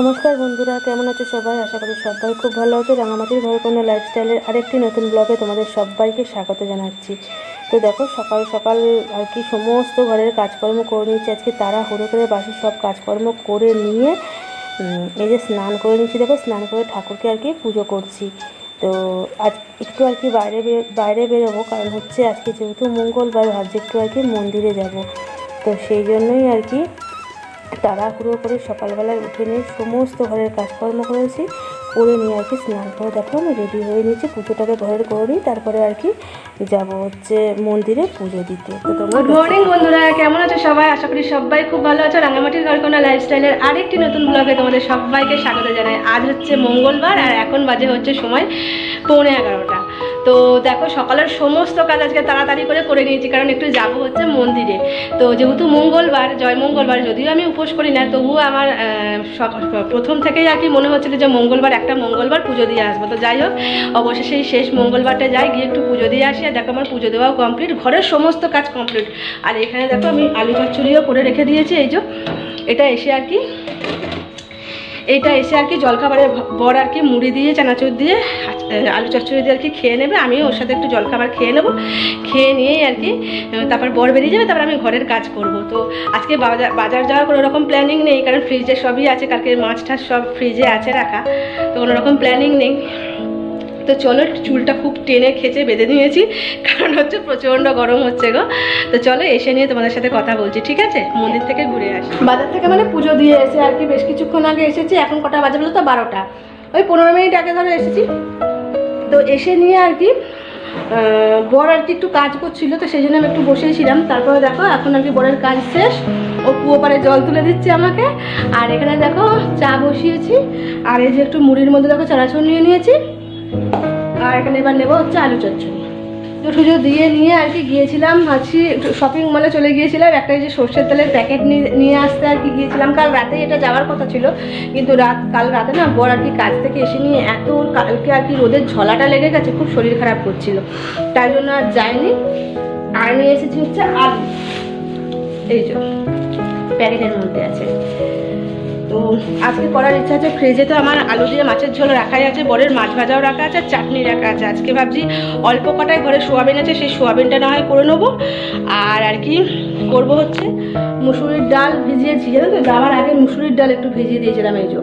নমস্কার বন্ধুরা, কেমন আছো সবাই? আশা করি সবাই খুব ভালো আছো। রাঙামাটির ঘরকন্যা লাইফস্টাইলের আরেকটি নতুন ব্লগে তোমাদের সবাইকে স্বাগত জানাচ্ছি। তো দেখো, সকাল সকাল আর কি সমস্ত ঘরের কাজকর্ম করে নিচ্ছি। আজকে তারা হুড়ো করে বাসির সব কাজকর্ম করে নিয়ে এই যে স্নান করে নিচ্ছি। দেখো, স্নান করে ঠাকুরকে আর কি পুজো করছি। তো আজ একটু আর কি বাইরে বাইরে বেরোবো। কারণ হচ্ছে আজকে যেহেতু মঙ্গলবার, ভাবছি একটু আর কি মন্দিরে যাব। তো সেই জন্যই আর কি তাড়াহুড়ো করে সকালবেলায় উঠে নিয়ে সমস্ত ঘরের কাজকর্ম করেছি করে নিয়ে আর কি স্নান করে দেখো আমি রেডি হয়ে নিয়েছি পুজোটাকে ঘরের করে নিই তারপরে আর কি যাব হচ্ছে মন্দিরে পুজো দিতে। তো গুড মর্নিং বন্ধুরা কেমন আছো সবাই? আশা করি সবাই খুব ভালো আছো। রাঙামাটির ঘরকোনা লাইফস্টাইলের আরেকটি নতুন ব্লগে তোমাদের সবাইকে স্বাগত জানাই। আজ হচ্ছে মঙ্গলবার আর এখন বাজে হচ্ছে সময় পৌনে এগারোটা। তো দেখো, সকালের সমস্ত কাজ আজকে তাড়াতাড়ি করে করে নিয়েছি, কারণ একটু যাব হচ্ছে মন্দিরে। তো যেহেতু মঙ্গলবার, জয় মঙ্গলবার, যদিও আমি উপোস করি না, তবুও আমার প্রথম থেকেই আর কি মনে হচ্ছিল যে মঙ্গলবার, একটা মঙ্গলবার পুজো দিয়ে আসব। তো যাই হোক, অবশেষে শেষ মঙ্গলবারটা যাই, গিয়ে একটু পুজো দিয়ে আসি, আর দেখো আমার পুজো দেওয়াও কমপ্লিট ঘরের সমস্ত কাজ কমপ্লিট আর এখানে দেখো আমি আলু চচ্চড়িও করে রেখে দিয়েছি, এই যে, এটা এসে আর কি এইটা এসে আর কি জলখাবারের বর আর কি মুড়ি দিয়ে, চানাচুর দিয়ে আলু চচ্চড়ি দিয়ে আর কি খেয়ে নেবে। আমি ওর সাথে একটু জলখাবার খেয়ে নেব। খেয়ে নিয়েই আর কি তারপর বর বেরিয়ে যাবে, তারপর আমি ঘরের কাজ করব। তো আজকে বাজার বাজার যাওয়ার কোনো রকম প্ল্যানিং নেই, কারণ ফ্রিজে সবই আছে, কালকে মাছ টাছ সব ফ্রিজে আছে রাখা। তো কোনো রকম প্ল্যানিং নেই। তো চলো, চুলটা খুব টেনে খেচে বেঁধে নিয়েছি, কারণ হচ্ছে প্রচণ্ড গরম হচ্ছে গো। তো চলো, এসে নিয়ে তোমাদের সাথে কথা বলছি, ঠিক আছে? মন্দির থেকে ঘুরে আসি। বাজার থেকে মানে পুজো দিয়ে এসে আর কি, বেশ কিছুক্ষণ আগে এসেছি, এখন কটা বাজে বলো তো বারোটা। ওই পনেরো মিনিট আগে ধরো এসেছি। তো এসে নিয়ে আর কি বর আর কি একটু কাজ করছিল, তো সেই জন্য আমি একটু বসেছিলাম। তারপরে দেখো, এখন আর কি বরের কাজ শেষ। ও কুয়ো পারে জল তুলে দিচ্ছে আমাকে। আর এখানে দেখো, চা বসিয়েছি। আর এই যে একটু মুড়ির মধ্যে দেখো, চানাচুর নিয়ে নিয়েছি। আর এখানে এবার নেব হচ্ছে আলু চচ্চড়ি। তো পুজো দিয়ে নিয়ে আর কি গিয়েছিলাম একটু শপিং মলে চলে গিয়েছিলাম একটা যে সর্ষের তেলের প্যাকেট নিয়ে আসতে আর কি গিয়েছিলাম। কাল রাতে এটা যাওয়ার কথা ছিল, কিন্তু রাত, কাল রাতে না বর আর কি কাজ থেকে এসে নিয়ে এত কালকে আর কি রোদের ঝলাটা লেগে গেছে, খুব শরীর খারাপ করছিল। তাই জন্য আর যায়নি আর নিয়ে এসেছি হচ্ছে আলু। এই যে প্যাকেটের মধ্যে আছে। তো আজকে করার ইচ্ছা আছে, ফ্রিজে তো আমার আলু দিয়ে মাছের ঝোল রাখাই আছে, বরের মাছ ভাজাও রাখা আছে আর চাটনি রাখা আছে। আজকে ভাবছি অল্প কটায় ঘরে সোয়াবিন আছে, সেই সোয়াবিনটা না হয় করে নেব। আর আর কি করব হচ্ছে? মুসুরির ডাল ভিজিয়েছি, জানো তো? যাওয়ার আগে মুসুরির ডাল একটু ভিজিয়ে দিয়েছিলাম, এই যে।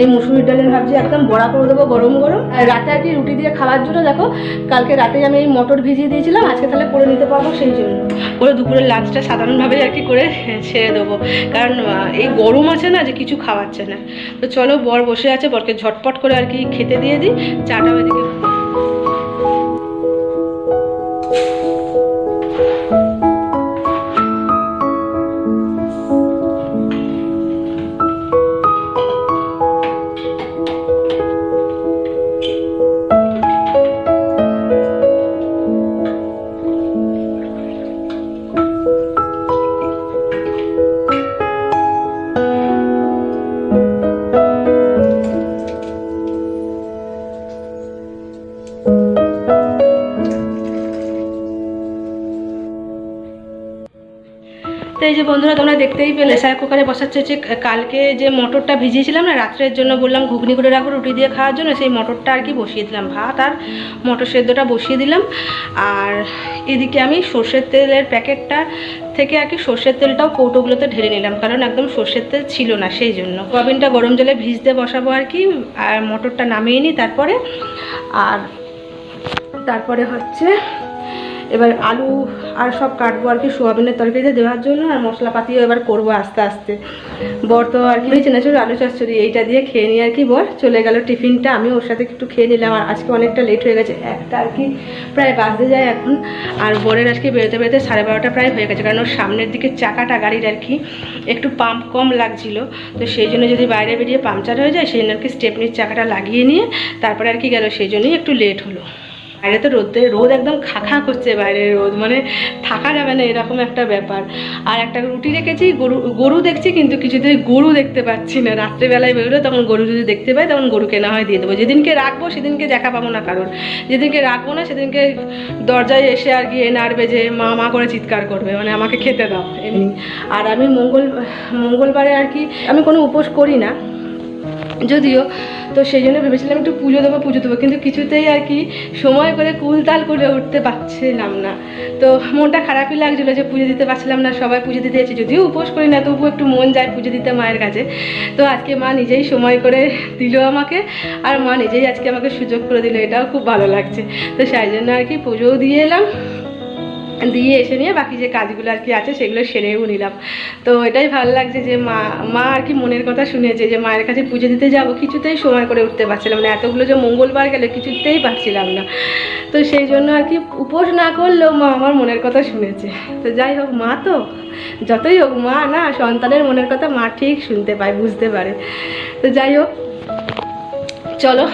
এই মুসুরির ডালের ভাবছি একদম বড়া করে দেবো, গরম গরম। রাতে আর কি রুটি দিয়ে খাওয়ার জন্য, দেখো, কালকে রাতে আমি এই মটর ভিজিয়ে দিয়েছিলাম, আজকে তাহলে করে নিতে পারব সেই জন্য। করে দুপুরের লাঞ্চটা সাধারণভাবেই আর কি করে ছেড়ে দেবো। কারণ এই গরম আছে না যে কিছু খাওয়াচ্ছে না। তো চলো, বর বসে আছে, বরকে ঝটপট করে আর কি খেতে দিয়ে দিই চাটাও এদিকে এই যে বন্ধুরা, তোমরা দেখতেই পেলে প্রেসার কুকারে বসাচ্ছে যে কালকে যে মটরটা ভিজিয়েছিলাম না, রাত্রের জন্য বললাম ঘুগনি করে রাখব রুটি দিয়ে খাওয়ার জন্য, সেই মটরটা আর কি বসিয়ে দিলাম। ভাত আর মটর সেদ্ধটা বসিয়ে দিলাম। আর এদিকে আমি সর্ষের তেলের প্যাকেটটা থেকে আর কি সর্ষের তেলটাও কৌটোগুলোতে ঢেলে নিলাম, কারণ একদম সর্ষের তেল ছিল না সেই জন্য। সয়াবিনটা গরম জলে ভিজতে বসাবো আর কি, আর মটরটা নামিয়ে নিই তারপরে। আর তারপরে হচ্ছে এবার আলু আর সব কাটবো আর কি, সোয়াবিনের তরকারিতে দেওয়ার জন্য আর মশলাপাতিও এবার করব আস্তে আস্তে। বর তো আর কি চেনাচুর আলু চচ্চড়ি এইটা দিয়ে খেয়ে নিয়ে আর কি বর চলে গেল টিফিনটা। আমি ওর সাথে একটু খেয়ে নিলাম, আর আজকে অনেকটা লেট হয়ে গেছে, একটা আর কি প্রায় বাজতে যায় এখন। আর বরের আজকে বেরোতে বেরোতে সাড়ে বারোটা প্রায় হয়ে গেছে, কারণ ওর সামনের দিকে চাকাটা গাড়ির আর কি একটু পাম্প কম লাগছিল। তো সেই জন্য যদি বাইরে বেরিয়ে পাংচার হয়ে যায়, সেই জন্য আর কি স্টেপনির চাকাটা লাগিয়ে নিয়ে তারপরে আর কি গেল, সেই জন্যই একটু লেট হলো। বাইরে তো রোদে রোদ একদম খাখা করছে বাইরে রোদ মানে থাকা যাবে না, এরকম একটা ব্যাপার। আর একটা রুটি রেখেছি, গরু গরু দেখছি কিন্তু কিছুতেই গরু দেখতে পাচ্ছি না। রাত্রেবেলায় বেরোলে তখন গরু যদি দেখতে পাই, তখন গরুকে না হয়, দিয়ে দেবো। যেদিনকে রাখব, সেদিনকে দেখা পাবো না কারণ যেদিনকে রাখব না, সেদিনকে দরজায় এসে আর গিয়ে নাড়বে যে মা মা করে চিৎকার করবে মানে আমাকে খেতে দাও, এমনি। আর আমি মঙ্গল, মঙ্গলবারে আর কি, আমি কোনো উপোস করি না। যদিও তো সেই জন্য ভেবেছিলাম একটু পুজো দেবো পুজো দেবো। কিন্তু কিছুতেই আর কি সময় করে কুলতাল করে উঠতে পারছিলাম না। তো মনটা খারাপই লাগছিল যে পুজো দিতে পারছিলাম না, সবাই পুজো দিতে এসেছে। যদিও উপোস করি না, তবুও একটু মন যায় পুজো দিতে মায়ের কাছে। তো আজকে মা নিজেই সময় করে দিল আমাকে, আর মা নিজেই আজকে আমাকে সুযোগ করে দিল। এটাও খুব ভালো লাগছে। তো সেই জন্য আর কি পুজোও দিয়ে এলাম। দিয়ে এসে নিয়ে বাকি যে কাজগুলো আর কি আছে সেগুলো সেরেও নিলাম। তো এটাই ভালো লাগছে যে মা মা আর কি মনের কথা শুনেছে যে মায়ের কাছে পুজো দিতে যাব কিছুতেই সময় করে উঠতে পারছিলাম না। এতগুলো যে মঙ্গলবার গেলে কিছুতেই পারছিলাম না। তো সেই জন্য আর কি উপোস না করলেও মা আমার মনের কথা শুনেছে। তো যাই হোক মা তো যতই হোক মা না সন্তানের মনের কথা মা ঠিক শুনতে পায় বুঝতে পারে। তো যাই হোক চলো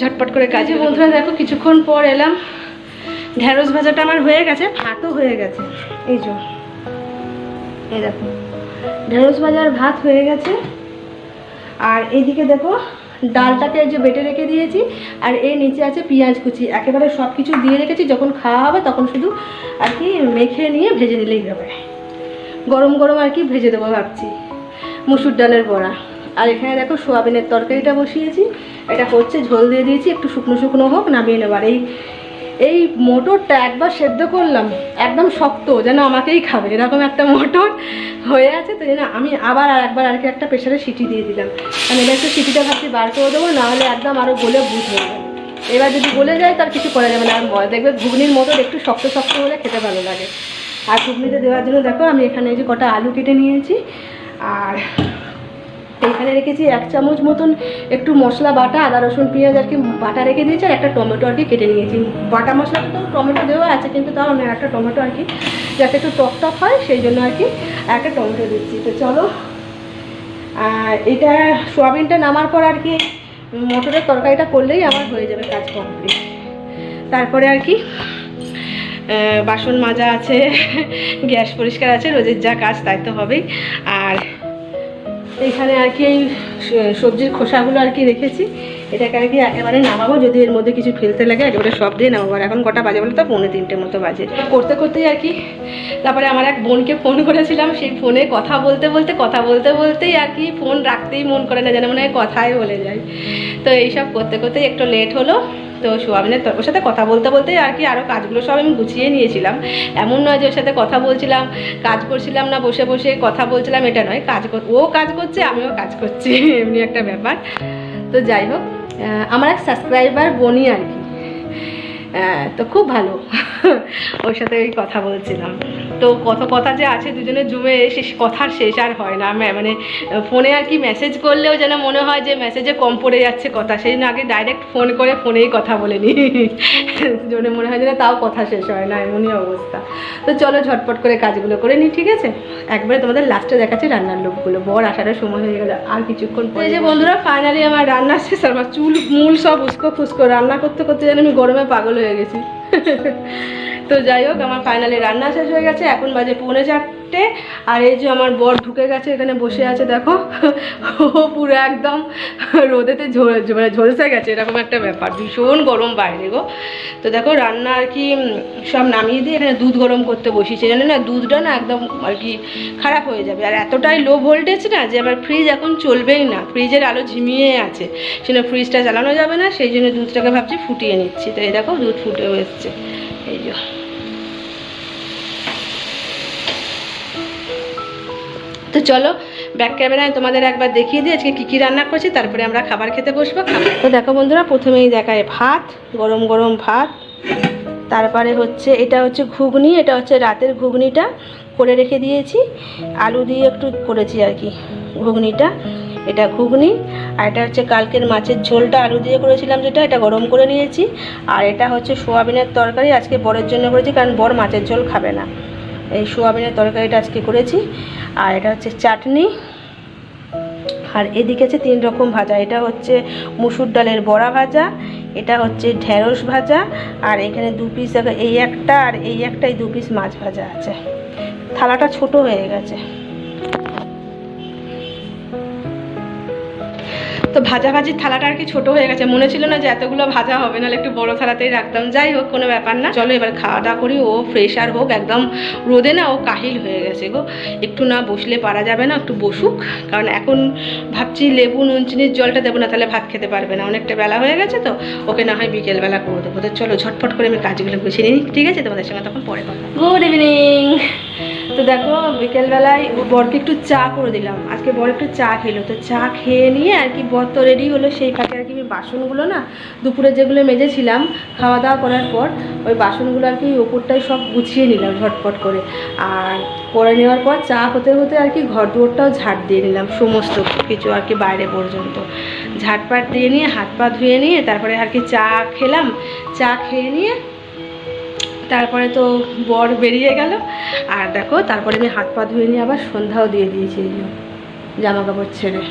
ঝটপট করে কাজে। বন্ধুরা দেখো কিছুক্ষণ পর এলাম। ঢ্যাঁড়স ভাজাটা আমার হয়ে গেছে, ভাতও হয়ে গেছে। এই যে। এই দেখো ঢ্যাঁড়স ভাজার ভাত হয়ে গেছে। আর এইদিকে দেখো, ডালটাকে যে বেটে রেখে দিয়েছি, আর এর নিচে আছে পেঁয়াজ কুচি। একেবারে সব কিছু দিয়ে রেখেছি, যখন খাওয়া হবে তখন শুধু আর কি মেখে নিয়ে ভেজে নিলেই হবে। গরম গরম আর কি ভেজে দেবো ভাবছি, মুসুর ডালের বড়া। আর এখানে দেখো সোয়াবিনের তরকারিটা বসিয়েছি, এটা হচ্ছে ঝোল দিয়ে দিয়েছি, একটু শুকনো শুকনো হোক, নামিয়ে নেবার। এই এই মোটরটা একবার সেদ্ধ করলাম, একদম শক্ত, যেন আমাকেই খাবে। এরকম একটা মোটর হয়ে আছে, তো যেন আমি আবার আর একবার আর কি একটা প্রেশারে সিটি দিয়ে দিলাম। আমি এটা একটু সিটিটা ভাবছি বার করে দেবো, নাহলে একদম আরও গলে বুঝ হয়ে যাবে। এবার যদি গলে যায়, তার কিছু করা যাবে না। আর দেখবে ঘুগনির মোটর একটু শক্ত শক্ত হলে খেতে ভালো লাগে। আর ঘুগনিতে দেওয়ার জন্য দেখো, আমি এখানে যে কটা আলু কেটে নিয়েছি। আর এইখানে রেখেছি এক চামচ মতন একটু মশলা, বাটা, আদা, রসুন, পেঁয়াজ আর কি বাটা রেখে দিয়েছি আর একটা টমেটো আর কি কেটে নিয়েছি। বাটা মশলাটা তো টমেটো দেওয়া আছে কিন্তু তাও না একটা টমেটো আর কি যাতে একটু টক টক হয়, সেই জন্য আর কি একটা টমেটো দিচ্ছি। তো চলো আর এটা সোয়াবিনটা নামার পর আর কি মটরের তরকারিটা করলেই আমার হয়ে যাবে কাজ কমপ্লিট তারপরে আর কি বাসন মাজা আছে, গ্যাস পরিষ্কার আছে, রোজের যা কাজ তাই তো হবেই। আর এখানে আর কি এই সবজির খোসাগুলো আর কি রেখেছি। এটাকে আর কি একেবারে নামাবো, যদি এর মধ্যে কিছু ফেলতে লাগে, একেবারে সব দিয়ে নামাবো। আর এখন কটা বাজে বলে তো? পৌনে তিনটে মতো বাজে। করতে করতেই আর কি, তারপরে আমার এক বোনকে ফোন করেছিলাম। সেই ফোনে কথা বলতে বলতে, কথা বলতে বলতেই আর কি ফোন রাখতেই মন করে না, যেন মনে হয় কথাই বলে যায় তো এইসব করতে করতেই একটু লেট হলো। তো সোয়াবিনের ওর সাথে কথা বলতে বলতে আর কি আরও কাজগুলো সব আমি গুছিয়ে নিয়েছিলাম। এমন নয় যে ওর সাথে কথা বলছিলাম, কাজ করছিলাম না, বসে বসে কথা বলছিলাম, এটা নয়। কাজ ও কাজ করছে, আমিও কাজ করছি, এমনি একটা ব্যাপার। তো যাই হোক আমার এক সাবস্ক্রাইবার বনি আর কি। তো খুব ভালো। ওর সাথে ওই কথা বলছিলাম। তো কত কথা যে আছে দুজনে জুমে সে কথার শেষ আর হয় না। মানে ফোনে আর কি মেসেজ করলেও যেন মনে হয় যে মেসেজে কম পড়ে যাচ্ছে কথা। সেই জন্য আগে ডাইরেক্ট ফোন করে ফোনেই কথা বলে নিই জন্য মনে হয় যেন তাও কথা শেষ হয় না এমনই অবস্থা। তো চলো ঝটপট করে কাজগুলো করে নিই ঠিক আছে? একবারে তোমাদের লাস্টে দেখাচ্ছে রান্নার লোকগুলো। বর আসার সময় হয়ে গেল আর কিছুক্ষণ পরে এই যে বন্ধুরা ফাইনালি আমার রান্না শেষ আমার চুল মূল সব উস্কো ফুস্কো রান্না করতে করতে যেন আমি গরমে পাগল হয়ে গেছি। তো যাই হোক, আমার ফাইনালি রান্না শেষ হয়ে গেছে। এখন বাজে পৌনে চারটে। আর এই যে আমার বর ঢুকে গেছে, এখানে বসে আছে, দেখো। ও পুরো একদম রোদেতে ঝরে মানে ঝলসে গেছে, এরকম একটা ব্যাপার। ভীষণ গরম বাইরে গো। তো দেখো, রান্না আর কি সব নামিয়ে দিয়ে এখানে দুধ গরম করতে বসিয়েছে। জানো না, দুধটা না একদম আর কি খারাপ হয়ে যাবে। আর এতটাই লো ভোল্টেজ না যে আমার ফ্রিজ এখন চলবেই না। ফ্রিজের আলো ঝিমিয়ে আছে। সেজন্য ফ্রিজটা চালানো যাবে না, সেই জন্য দুধটাকে ভাবছি ফুটিয়ে নিচ্ছি। তো এই দেখো, দুধ ফুটেও এসছে। এই যে তো চলো, ব্যাক ক্যামেরায় তোমাদের একবার দেখিয়ে দিই আজকে কী কী রান্না করছি, তারপরে আমরা খাবার খেতে বসবো। তো দেখো বন্ধুরা, প্রথমেই দেখায় ভাত, গরম গরম ভাত। তারপরে হচ্ছে, এটা হচ্ছে ঘুগনি, এটা হচ্ছে রাতের ঘুগনিটা করে রেখে দিয়েছি। আলু দিয়ে একটু করেছি আর কি, ঘুগনিটা। এটা ঘুগনি আর এটা হচ্ছে কালকের মাছের ঝোলটা, আলু দিয়ে করেছিলাম যেটা, এটা গরম করে নিয়েছি। আর এটা হচ্ছে সোয়াবিনের তরকারি, আজকে বরের জন্য করেছি, কারণ বর মাছের ঝোল খাবে না। এই সোয়াবিনের তরকারিটা আজকে করেছি। আর এটা হচ্ছে চাটনি। আর এদিকে আছে তিন রকম ভাজা, এটা হচ্ছে মুসুর ডালের বড়া ভাজা, এটা হচ্ছে ঢেঁড়স ভাজা, আর এখানে দু পিস এই একটা আর এই একটাই দু পিস মাছ ভাজা আছে। থালাটা ছোট হয়ে গেছে। তো ভাজাভাজির থালাটা আর কি ছোট হয়ে গেছে। মনে ছিল না যে এতগুলো ভাজা হবে, নাহলে একটু বড় থালাতেই রাখতাম। যাই হোক, কোনো ব্যাপার না। চলো এবার খাওয়া দাওয়া করি। ও ফ্রেশার হোক, একদম রোদে না, ও কাহিল হয়ে গেছে গো। একটু না বসলে পারা যাবে না, একটু বসুক। কারণ এখন ভাবছি লেবু নুন চিনির জলটা দেবো না, তাহলে ভাত খেতে পারবে না। অনেকটা বেলা হয়ে গেছে তো, ওকে না হয় বিকেলবেলা করে দেবো। তো চলো ঝটফট করে আমি কাজগুলো গুছিয়ে নিই। ঠিক আছে? তোমাদের সঙ্গে তখন পরে কথা গুড ইভিনিং তো দেখো, বিকেলবেলায় বরকে একটু চা করে দিলাম। আজকে বর একটু চা খেলো। তো চা খেয়ে নিয়ে আর কি বর তো রেডি হলো, সেই ফাঁকে আর কি বাসনগুলো না দুপুরে যেগুলো মেজেছিলাম, খাওয়া দাওয়া করার পর ওই বাসনগুলো আর কি ওপরটাই সব গুছিয়ে নিলাম ঝটপট করে। আর করে নেওয়ার পর চা হতে হতে আর কি ঘর দুয়ারটাও ঝাড় দিয়ে নিলাম, সমস্ত কিছু আর কি বাইরে পর্যন্ত। ঝাড়পাট দিয়ে নিয়ে হাত পা ধুয়ে নিয়ে, তারপরে আর কি চা খেলাম। চা খেয়ে নিয়ে তারপরে তো বর বেরিয়ে গেল। আর দেখো, তারপরে আমি হাত পা ধুয়ে নিয়ে আবার সন্ধ্যাও দিয়ে দিয়েছি জামা কাপড় ছেড়ে।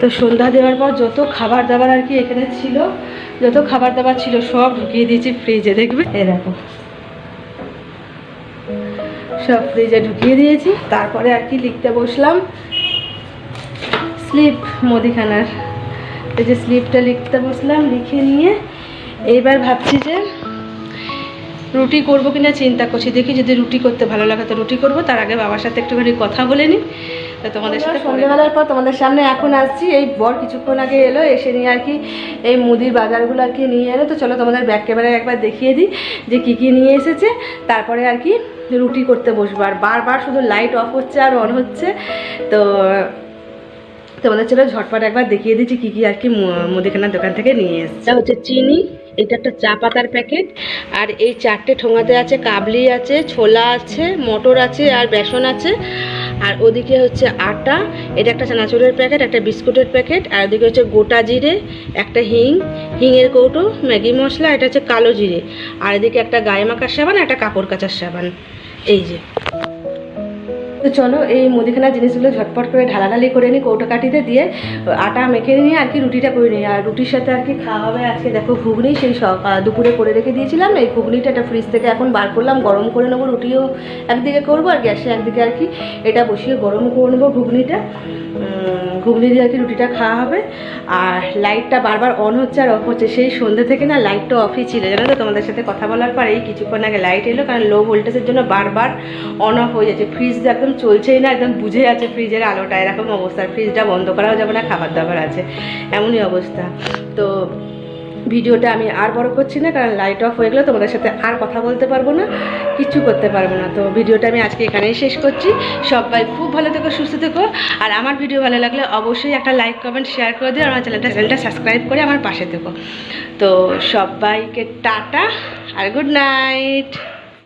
তো সন্ধ্যা দেওয়ার পর যত খাবার দাবার আর কি এখানে ছিল, যত খাবার দাবার ছিল সব ঢুকিয়ে দিয়েছি ফ্রিজে দেখবে? এ দেখো। সব ফ্রিজে ঢুকিয়ে দিয়েছি। তারপরে আর কি লিখতে বসলাম। স্লিপ মুদিখানার। এই যে স্লিপটা লিখতে বসলাম, লিখে নিয়ে। এইবার ভাবছি যে রুটি করব কিনা চিন্তা করছি। দেখি যদি রুটি করতে ভালো লাগে তো রুটি করব। তার আগে বাবার সাথে একটুখানি কথা বলে নিই। তো তোমাদের সাথে সন্ধ্যেবেলার পর তোমাদের সামনে এখন আসছি। এই বর কিছুক্ষণ আগে এলো এসে নিয়ে আর কি এই মুদির বাজারগুলো আর কি নিয়ে এলো। তো চলো তোমাদের ব্যাক ক্যামেরায় একবার দেখিয়ে দিই যে কী কী নিয়ে এসেছে। তারপরে আর কি রুটি করতে বসবো। আর বারবার শুধু লাইট অফ হচ্ছে আর অন হচ্ছে। তো তোমাদের চলো ঝটপট একবার দেখিয়ে দিচ্ছি কী কী আর কি মুদিখানার দোকান থেকে নিয়ে এসছে। হচ্ছে চিনি এটা একটা চা পাতার প্যাকেট। আর এই চারটে ঠোঙাতে আছে, কাবলি আছে, ছোলা আছে, মটর আছে আর বেসন আছে। আর ওদিকে হচ্ছে আটা, এটা একটা চানাচুরের প্যাকেট, একটা বিস্কুটের প্যাকেট। আর ওদিকে হচ্ছে গোটা জিরে, একটা হিং হিংয়ের কৌটো, ম্যাগি মশলা, এটা হচ্ছে কালো জিরে। আর এদিকে একটা গায়ে মাখার সাবান, একটা কাপড় কাচার সাবান। এই যে। তো চলো, এই মুদিখানা জিনিসগুলো ঝটপট করে ঢালাঢালি করে নিই কৌটো কাটিতে দিয়ে আটা মেখে নিয়ে আর কি রুটিটা করে নিই। আর রুটির সাথে আর কি খাওয়া হবে আজকে। দেখো ঘুগনি, সেই দুপুরে করে রেখে দিয়েছিলাম। এই ঘুগনিটা একটা ফ্রিজ থেকে এখন বার করলাম, গরম করে নেব, রুটিও একদিকে করব আর গ্যাসে একদিকে আর কি এটা বসিয়ে গরম করে নেব ঘুগনিটা। ঘুগনি দিয়ে আর কি রুটিটা খাওয়া হবে। আর লাইটটা বারবার অন হচ্ছে আর অফ হচ্ছে। সেই সন্ধ্যে থেকে না লাইটটা অফই ছিল। জানো তো, তোমাদের সাথে কথা বলার পরে কিছুক্ষণ আগে লাইট এলো, কারণ লো ভোল্টেজের জন্য বারবার অন অফ হয়ে যাচ্ছে। ফ্রিজ একদম চলছেই না, একদম বুঝে আছে ফ্রিজের আলোটা। এরকম অবস্থা। ফ্রিজটা বন্ধ করাও যাবে না, খাবার দাবার আছে। এমনই অবস্থা। তো ভিডিওটা আমি আর বড় করছি না, কারণ লাইট অফ হয়ে গেলে তোমাদের সাথে আর কথা বলতে পারব না, কিছু করতে পারব না। তো ভিডিওটা আমি আজকে এখানেই শেষ করছি। সবাই খুব ভালো থেকো, সুস্থ থেকো। আর আমার ভিডিও ভালো লাগলে অবশ্যই একটা লাইক কমেন্ট শেয়ার করে দিও আমার চ্যানেলটা চ্যানেলটা সাবস্ক্রাইব করে আমার পাশে থেকো। তো সবাইকে টাটা, আর গুড নাইট